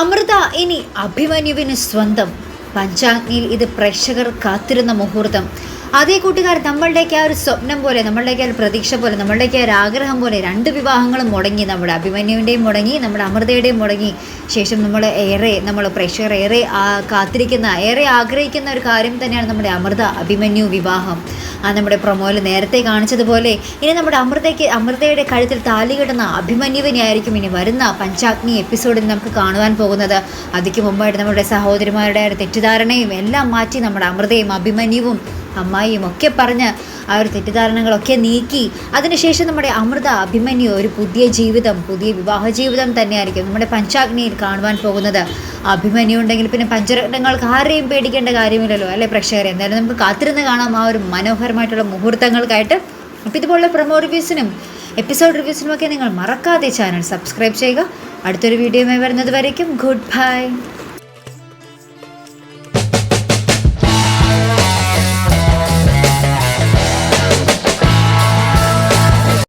അമൃത ഇനി അഭിമന്യുവിന് സ്വന്തം. പഞ്ചാഗ്നിയിൽ ഇത് പ്രേക്ഷകർ കാത്തിരുന്ന മുഹൂർത്തം. അതേ കൂട്ടുകാർ നമ്മളുടെയൊക്കെ ആ ഒരു സ്വപ്നം പോലെ നമ്മളുടെയൊക്കെ ഒരു പ്രതീക്ഷ പോലെ നമ്മളുടെയൊക്കെ ഒരു ആഗ്രഹം പോലെ രണ്ട് വിവാഹങ്ങളും മുടങ്ങി നമ്മുടെ അഭിമന്യുവിന്റെയും മുടങ്ങി നമ്മുടെ അമൃതയുടെയും മുടങ്ങി. ശേഷം നമ്മൾ ഏറെ നമ്മൾ പ്രേക്ഷകർ ഏറെ കാത്തിരിക്കുന്ന ഏറെ ആഗ്രഹിക്കുന്ന ഒരു കാര്യം തന്നെയാണ് നമ്മുടെ അമൃത അഭിമന്യു വിവാഹം. ആ നമ്മുടെ പ്രൊമോയിൽ നേരത്തെ കാണിച്ചതുപോലെ ഇനി നമ്മുടെ അമൃതയ്ക്ക് അമൃതയുടെ കഴുത്തിൽ താലി കെട്ടുന്ന അഭിമന്യുവിനെ ആയിരിക്കും ഇനി വരുന്ന പഞ്ചാഗ്നി എപ്പിസോഡിൽ നമുക്ക് കാണുവാൻ പോകുന്നത്. അതിക്ക് മുമ്പായിട്ട് നമ്മുടെ സഹോദരിമാരുടെ ഒരു തെറ്റിദ്ധാരണയും എല്ലാം മാറ്റി നമ്മുടെ അമൃതയും അഭിമന്യുവും അമ്മായിയും ഒക്കെ പറഞ്ഞ് ആ ഒരു തെറ്റിദ്ധാരണകളൊക്കെ നീക്കി. അതിനുശേഷം നമ്മുടെ അമൃത അഭിമന്യു ഒരു പുതിയ ജീവിതം പുതിയ വിവാഹ ജീവിതം തന്നെയായിരിക്കും നമ്മുടെ പഞ്ചാഗ്നിയിൽ കാണുവാൻ പോകുന്നത്. അഭിമന്യു ഉണ്ടെങ്കിൽ പിന്നെ പഞ്ചരത്നങ്ങൾക്ക് ആരെയും പേടിക്കേണ്ട കാര്യമില്ലല്ലോ അല്ലേ പ്രേക്ഷകരെ? എന്തായാലും നമുക്ക് കാത്തിരുന്ന് കാണാം ആ ഒരു മനോഹരമായിട്ടുള്ള മുഹൂർത്തങ്ങൾക്കായിട്ട്. അപ്പോൾ ഇതുപോലുള്ള പ്രൊമോ റിവ്യൂസിനും എപ്പിസോഡ് റിവ്യൂസിനും ഒക്കെ നിങ്ങൾ മറക്കാതെ ചാനൽ സബ്സ്ക്രൈബ് ചെയ്യുക. അടുത്തൊരു വീഡിയോയുമായി വരുന്നത് വരയ്ക്കും ഗുഡ് ബൈ